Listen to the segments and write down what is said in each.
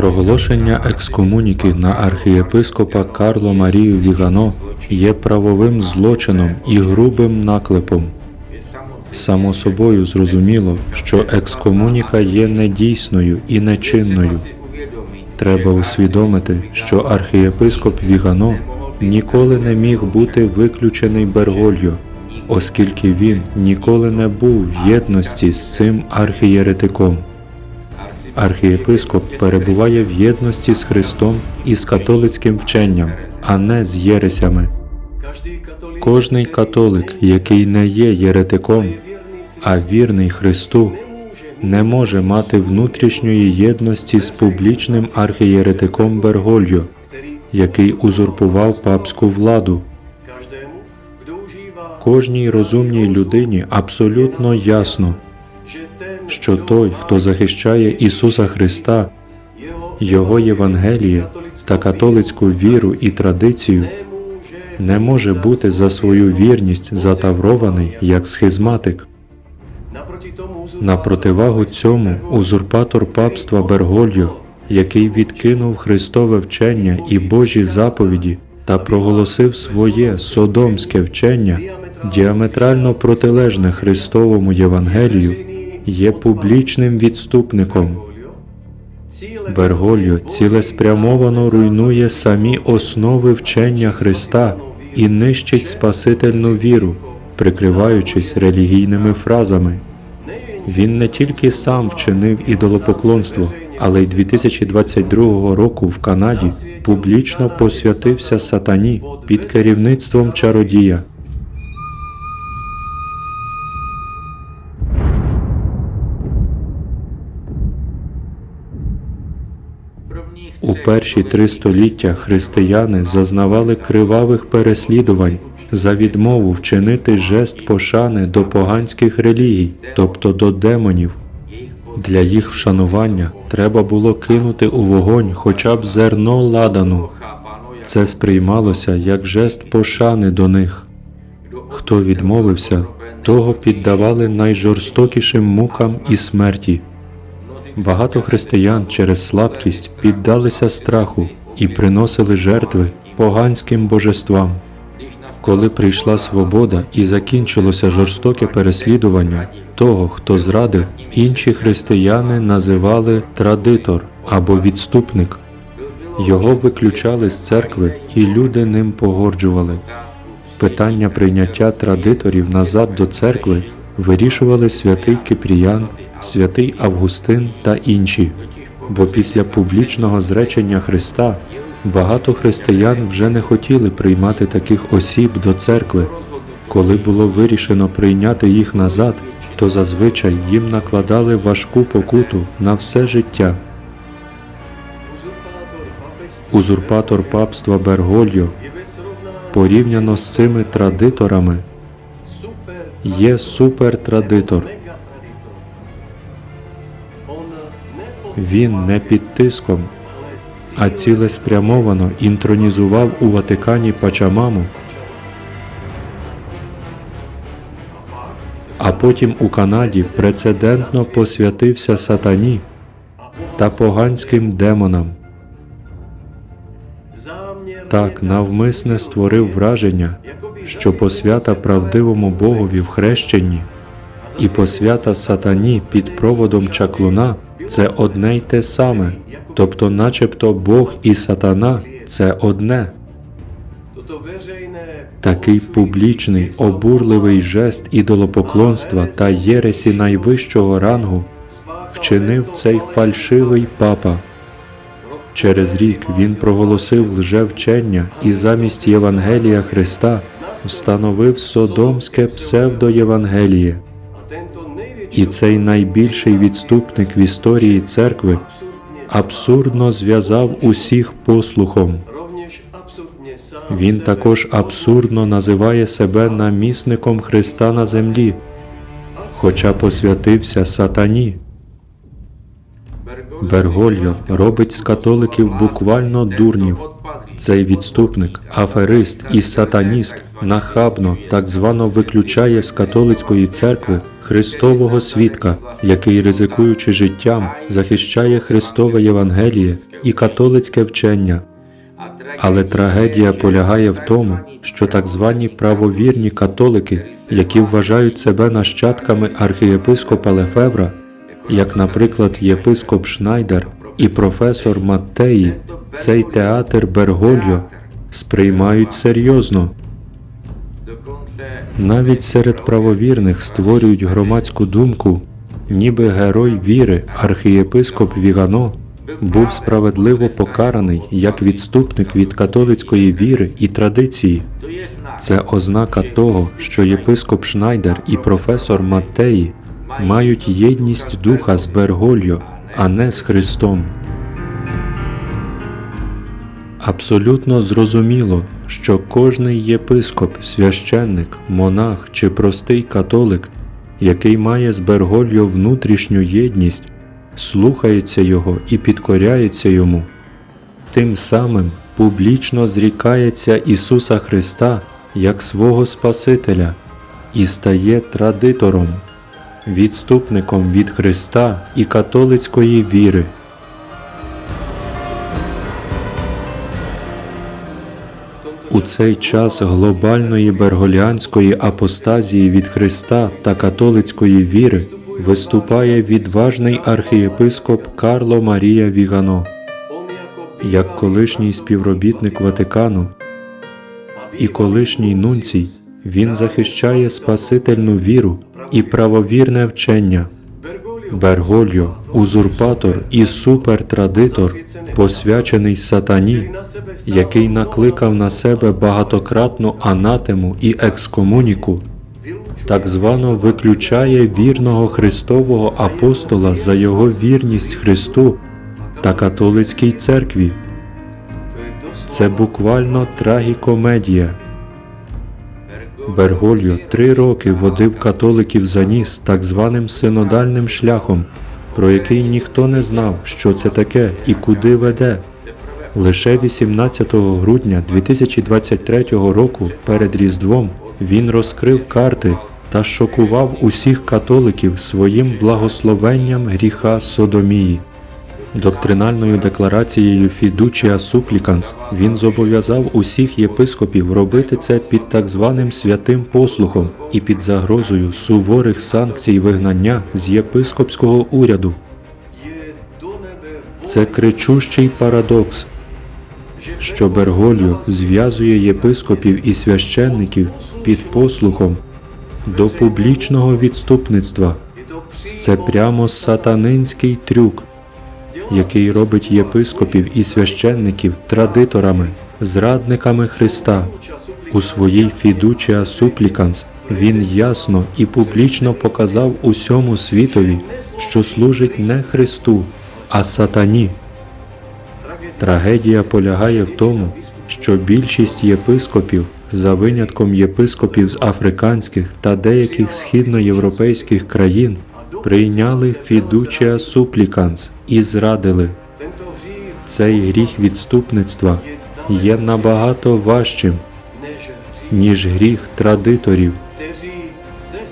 Проголошення екскомуніки на архієпископа Карло Марію Вігано є правовим злочином і грубим наклепом. Само собою зрозуміло, що екскомуніка є недійсною і нечинною. Треба усвідомити, що архієпископ Вігано ніколи не міг бути виключений Бергольо, оскільки він ніколи не був в єдності з цим архієретиком. Архієпископ перебуває в єдності з Христом і з католицьким вченням, а не з єресями. Кожний католик, який не є єретиком, а вірний Христу, не може мати внутрішньої єдності з публічним архієретиком Бергольо, який узурпував папську владу. Кожній розумній людині абсолютно ясно, що той, хто захищає Ісуса Христа, Його Євангеліє та католицьку віру і традицію, не може бути за свою вірність затаврований як схизматик. На противагу цьому узурпатор папства Бергольо, який відкинув Христове вчення і Божі заповіді та проголосив своє содомське вчення, діаметрально протилежне Христовому Євангелію, є публічним відступником. Бергольо цілеспрямовано руйнує самі основи вчення Христа і нищить спасительну віру, прикриваючись релігійними фразами. Він не тільки сам вчинив ідолопоклонство, але й 2022 року в Канаді публічно посвятився сатані під керівництвом чародія. У перші три століття християни зазнавали кривавих переслідувань за відмову вчинити жест пошани до поганських релігій, тобто до демонів. Для їх вшанування треба було кинути у вогонь хоча б зерно ладану. Це сприймалося як жест пошани до них. Хто відмовився, того піддавали найжорстокішим мукам і смерті. Багато християн через слабкість піддалися страху і приносили жертви поганським божествам. Коли прийшла свобода і закінчилося жорстоке переслідування, того, хто зрадив, інші християни називали традитор або відступник. Його виключали з церкви, і люди ним погорджували. Питання прийняття традиторів назад до церкви вирішували святий Кипріян, святий Августин та інші. Бо після публічного зречення Христа багато християн вже не хотіли приймати таких осіб до церкви. Коли було вирішено прийняти їх назад, то зазвичай їм накладали важку покуту на все життя. Узурпатор папства Бергольо порівняно з цими традиторами є супертрадитор. Він не під тиском, а цілеспрямовано інтронізував у Ватикані Пачамаму, а потім у Канаді прецедентно посвятився сатані та поганським демонам. Так навмисне створив враження, що посвята правдивому Богові в хрещенні і посвята сатані під проводом чаклуна це одне й те саме, тобто, начебто Бог і сатана це одне. Такий публічний, обурливий жест ідолопоклонства та єресі найвищого рангу вчинив цей фальшивий папа. Через рік він проголосив лжевчення і замість Євангелія Христа встановив содомське псевдоєвангеліє. І цей найбільший відступник в історії церкви абсурдно зв'язав усіх послухом. Він також абсурдно називає себе намісником Христа на землі, хоча посвятився сатані. Бергольо робить з католиків буквально дурнів. Цей відступник, аферист і сатаніст нахабно так звано виключає з католицької церкви Христового свідка, який, ризикуючи життям, захищає Христове Євангеліє і католицьке вчення. Але трагедія полягає в тому, що так звані правовірні католики, які вважають себе нащадками архієпископа Лефевра, як, наприклад, єпископ Шнайдер і професор Маттеї, цей театр Бергольо сприймають серйозно. Навіть серед правовірних створюють громадську думку, ніби герой віри, архієпископ Вігано, був справедливо покараний як відступник від католицької віри і традиції. Це ознака того, що єпископ Шнайдер і професор Маттеї мають єдність духа з Бергольо, а не з Христом. Абсолютно зрозуміло, що кожний єпископ, священник, монах чи простий католик, який має з Бергольо внутрішню єдність, слухається його і підкоряється йому, тим самим публічно зрікається Ісуса Христа як свого Спасителя і стає традитором, відступником від Христа і католицької віри. У цей час глобальної берголіанської апостазії від Христа та католицької віри виступає відважний архієпископ Карло Марія Вігано, як колишній співробітник Ватикану і колишній нунцій. Він захищає спасительну віру і правовірне вчення. Бергольо, узурпатор і супертрадитор, посвячений сатані, який накликав на себе багатократну анатему і екскомуніку, так звано виключає вірного Христового апостола за його вірність Христу та католицькій церкві. Це буквально трагікомедія. Бергольо три роки водив католиків за ніс так званим синодальним шляхом, про який ніхто не знав, що це таке і куди веде. Лише 18 грудня 2023 року перед Різдвом він розкрив карти та шокував усіх католиків своїм благословенням гріха Содомії. Доктринальною декларацією Fiducia Supplicans він зобов'язав усіх єпископів робити це під так званим святим послухом і під загрозою суворих санкцій вигнання з єпископського уряду. Це кричущий парадокс, що Бергольо зв'язує єпископів і священників під послухом до публічного відступництва. Це прямо сатанинський трюк який робить єпископів і священників традиторами, зрадниками Христа. У своїй Fiducia Supplicans він ясно і публічно показав усьому світові, що служить не Христу, а сатані. Трагедія полягає в тому, що більшість єпископів, за винятком єпископів з африканських та деяких східноєвропейських країн, прийняли Fiducia Supplicans і зрадили. Цей гріх відступництва є набагато важчим, ніж гріх традиторів,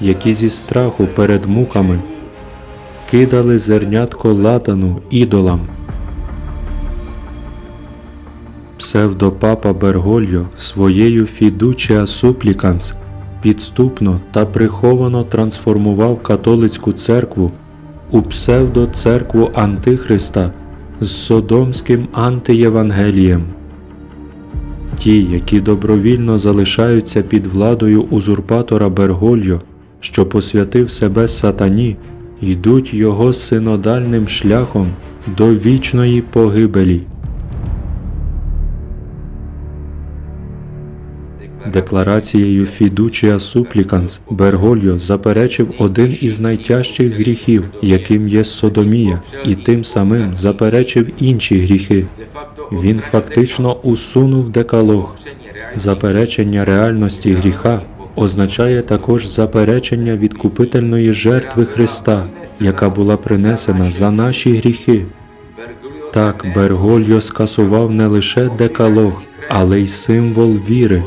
які зі страху перед муками кидали зернятко ладану ідолам. Псевдопапа Бергольо своєю Fiducia Supplicans підступно та приховано трансформував католицьку церкву у псевдоцеркву Антихриста з содомським антиєвангелієм. Ті, які добровільно залишаються під владою узурпатора Бергольо, що посвятив себе сатані, йдуть його синодальним шляхом до вічної погибелі. Декларацією Fiducia Supplicans Бергольо заперечив один із найтяжчих гріхів, яким є содомія, і тим самим заперечив інші гріхи. Він фактично усунув декалог. Заперечення реальності гріха означає також заперечення відкупительної жертви Христа, яка була принесена за наші гріхи. Так, Бергольо скасував не лише декалог, але й символ віри.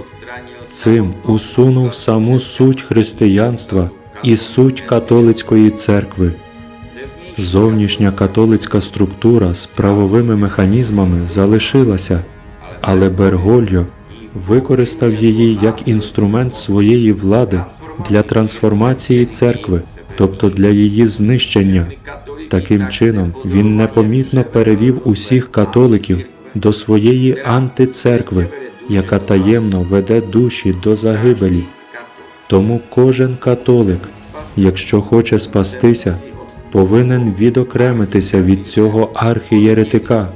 Цим усунув саму суть християнства і суть католицької церкви. Зовнішня католицька структура з правовими механізмами залишилася, але Бергольо використав її як інструмент своєї влади для трансформації церкви, тобто для її знищення. Таким чином, він непомітно перевів усіх католиків до своєї антицеркви, яка таємно веде душі до загибелі. Тому кожен католик, якщо хоче спастися, повинен відокремитися від цього архієретика,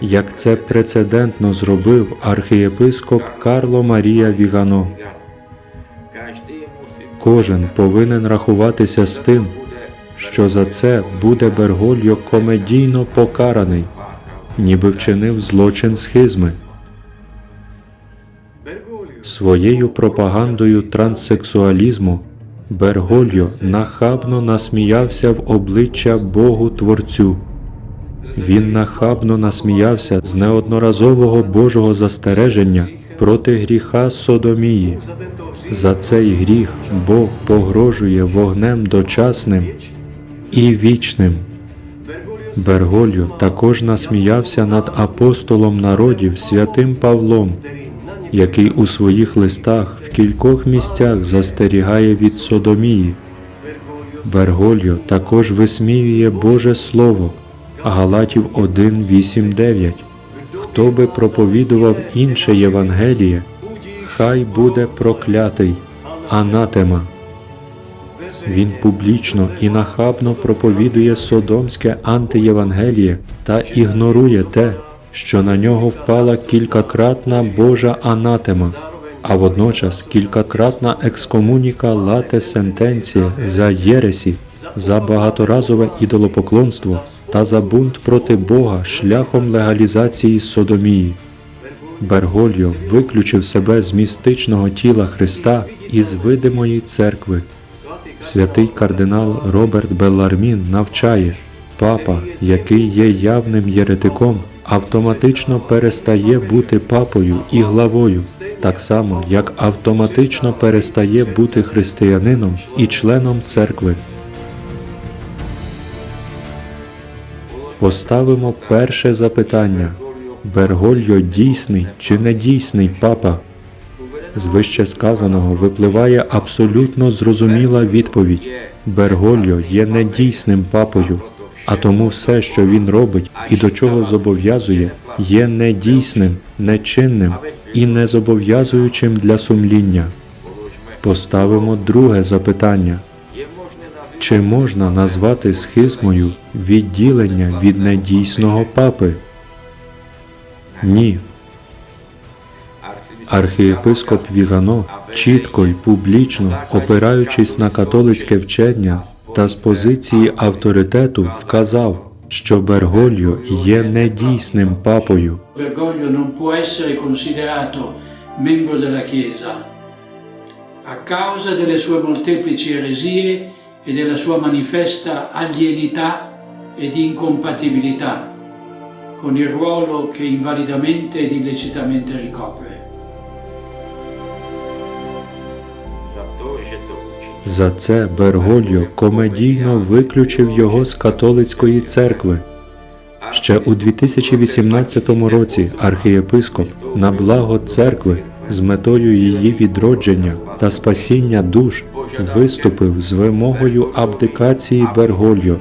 як це прецедентно зробив архієпископ Карло Марія Вігано. Кожен повинен рахуватися з тим, що за це буде Бергольо комедійно покараний, ніби вчинив злочин схизми. Своєю пропагандою транссексуалізму Бергольо нахабно насміявся в обличчя Богу Творцю. Він нахабно насміявся з неодноразового Божого застереження проти гріха Содомії. За цей гріх Бог погрожує вогнем дочасним і вічним. Бергольо також насміявся над апостолом народів святим Павлом, який у своїх листах в кількох місцях застерігає від Содомії. Бергольо також висміює Боже Слово Галатів 1, 8, 9. Хто би проповідував інше Євангеліє, хай буде проклятий, анатема. Він публічно і нахабно проповідує содомське антиєвангеліє та ігнорує те, що на нього впала кількакратна Божа анатема, а водночас кількакратна екскомуніка лате сентенція за єресі, за багаторазове ідолопоклонство та за бунт проти Бога шляхом легалізації содомії. Бергольо виключив себе з містичного тіла Христа і з видимої церкви. Святий кардинал Роберт Беллармін навчає, папа, який є явним єретиком, автоматично перестає бути папою і главою, так само як автоматично перестає бути християнином і членом церкви. Поставимо перше запитання: Бергольо дійсний чи не дійсний папа? З вище сказаного випливає абсолютно зрозуміла відповідь: Бергольо є недійсним папою, а тому все, що він робить і до чого зобов'язує, є недійсним, нечинним і незобов'язуючим для сумління. Поставимо друге запитання: чи можна назвати схизмою відділення від недійсного папи? Ні. Архієпископ Вігано чітко й публічно, опираючись на католицьке вчення та з позиції авторитету, вказав, що Бергольо є недійсним папою. Bergoglio non può essere considerato membro della Chiesa a causa delle sue molteplici eresie e della sua manifesta alienità ed incompatibilità con il ruolo che invalidamente ed illecitamente ricopre. За це Бергольо комедійно виключив його з католицької церкви. Ще у 2018 році архієпископ на благо церкви з метою її відродження та спасіння душ виступив з вимогою абдикації Бергольо.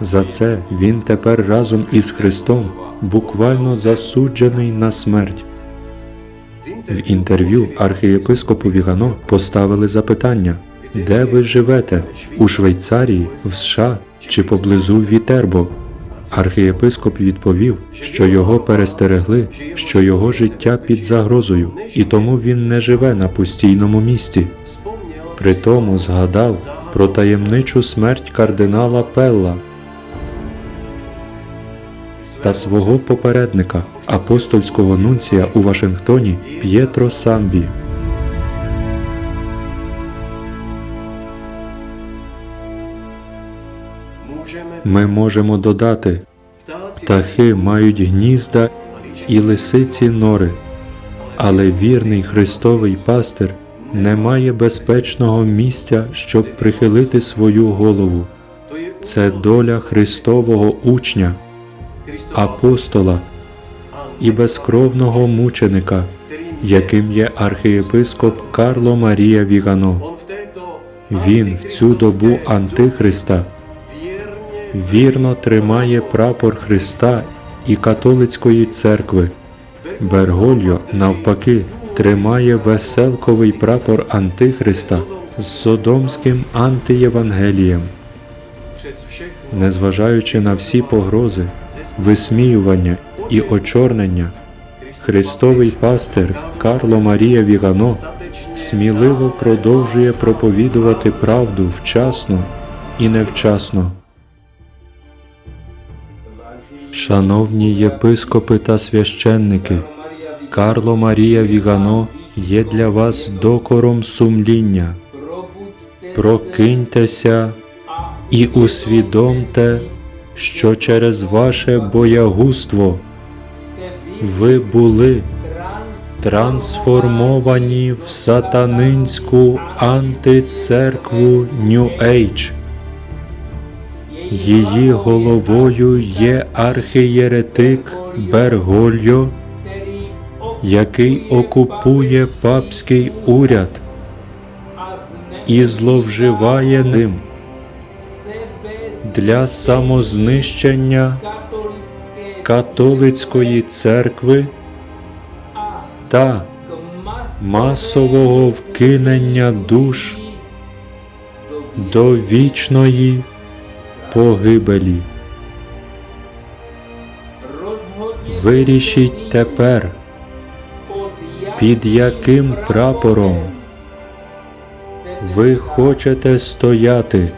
За це він тепер разом із Христом буквально засуджений на смерть. В інтерв'ю архієпископу Вігано поставили запитання: де ви живете? У Швейцарії, в США чи поблизу Вітербо? Архієпископ відповів, що його перестерегли, що його життя під загрозою, і тому він не живе на постійному місці. При тому згадав про таємничу смерть кардинала Пелла. Та свого попередника, апостольського нунція у Вашингтоні П'єтро Самбі. Ми можемо додати, птахи мають гнізда і лисиці нори, але вірний Христовий пастир не має безпечного місця, щоб прихилити свою голову. Це доля Христового учня, апостола і безкровного мученика, яким є архієпископ Карло Марія Вігано. Він в цю добу Антихриста вірно тримає прапор Христа і католицької церкви. Бергольо, навпаки, тримає веселковий прапор Антихриста з Содомським антиєвангелієм. Незважаючи на всі погрози, висміювання і очорнення, Христовий пастир Карло Марія Вігано сміливо продовжує проповідувати правду вчасно і невчасно. Шановні єпископи та священники, Карло Марія Вігано є для вас докором сумління. Прокиньтеся і усвідомте, що через ваше боягузтво ви були трансформовані в сатанинську антицеркву Age. Її головою є архієретик Бергольо, який окупує папський уряд і зловживає ним для самознищення католицької церкви та масового вкинення душ до вічної погибелі. Вирішіть тепер, під яким прапором ви хочете стояти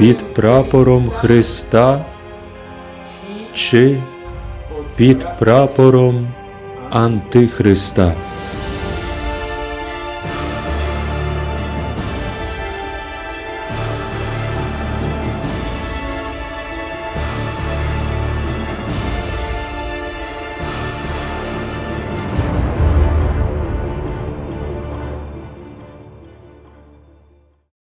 під прапором Христа чи під прапором Антихриста.